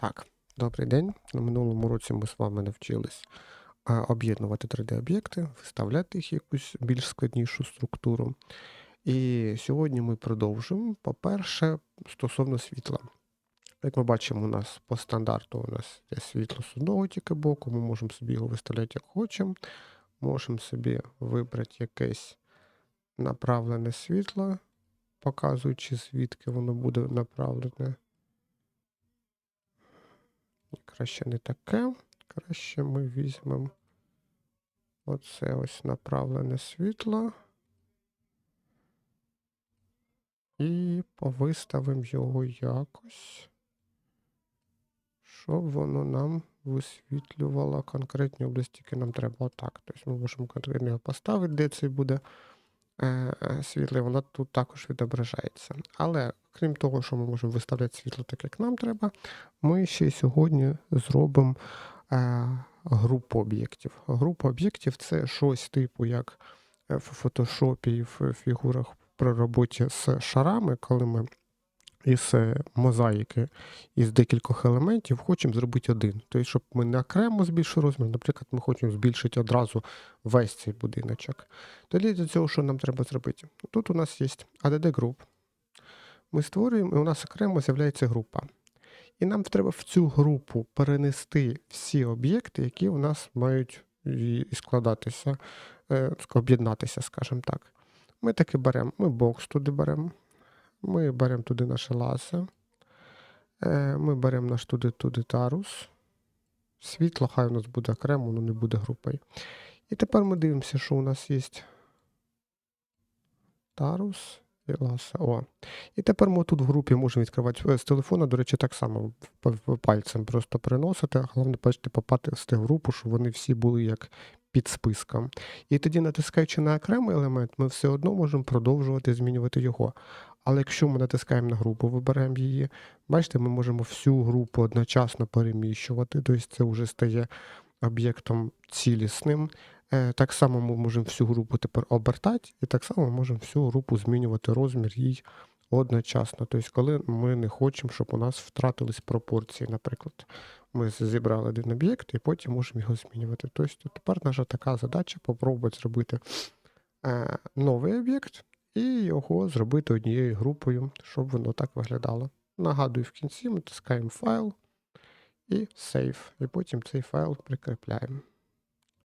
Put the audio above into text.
Так, добрий день. На минулому році ми з вами навчились е, об'єднувати 3D-об'єкти, виставляти їх якусь більш складнішу структуру. І сьогодні ми продовжимо. По-перше, стосовно світла. Як ми бачимо, у нас по стандарту у нас є світло з одного тільки боку, ми можемо собі його виставляти як хочемо. Можемо собі вибрати якесь направлене світло, показуючи, звідки воно буде направлене. Краще не таке. Краще ми візьмемо оце ось направлене світло. І повиставимо його якось, щоб воно нам висвітлювало конкретні області, які нам треба отак. Тобто ми можемо конкретно його поставити, де це буде е, е, світло, воно тут також відображається. Але крім того, що ми можемо виставляти світло так, як нам треба, ми ще сьогодні зробимо е, групу об'єктів. Група об'єктів це щось типу, як е, в фотошопі і в фігурах при роботі з шарами, коли ми із е, мозаїки із декількох елементів хочемо зробити один. Тобто, щоб ми не окремо збільшили розмір, наприклад, ми хочемо збільшити одразу весь цей будиночок. Тоді для цього, що нам треба зробити? Тут у нас є ADD Group. Ми створюємо, і у нас окремо з'являється група. І нам треба в цю групу перенести всі об'єкти, які у нас мають і складатися, е, об'єднатися, скажімо так. Ми таки беремо, ми бокс туди беремо, ми беремо туди наше ласе, е, ми беремо наш туди туди тарус. Світло, хай у нас буде окремо, воно не буде групою. І тепер ми дивимося, що у нас є тарус і. О. І тепер ми тут в групі можемо відкривати е, з телефона, до речі, так само пальцем просто переносити. Головне, бачите, попасти в групу, щоб вони всі були як під списком. І тоді, натискаючи на окремий елемент, ми все одно можемо продовжувати змінювати його. Але якщо ми натискаємо на групу, вибираємо її, бачите, ми можемо всю групу одночасно переміщувати, тобто це вже стає об'єктом цілісним. Е, Так само ми можемо всю групу тепер обертати, і так само можемо всю групу змінювати розмір їй одночасно. Тобто, коли ми не хочемо, щоб у нас втратились пропорції, наприклад. Ми зібрали один об'єкт і потім можемо його змінювати. Тобто тепер наша така задача попробувати зробити е, новий об'єкт і його зробити однією групою, щоб воно так виглядало. Нагадую, в кінці ми тискаємо файл і Save, і потім цей файл прикріпляємо.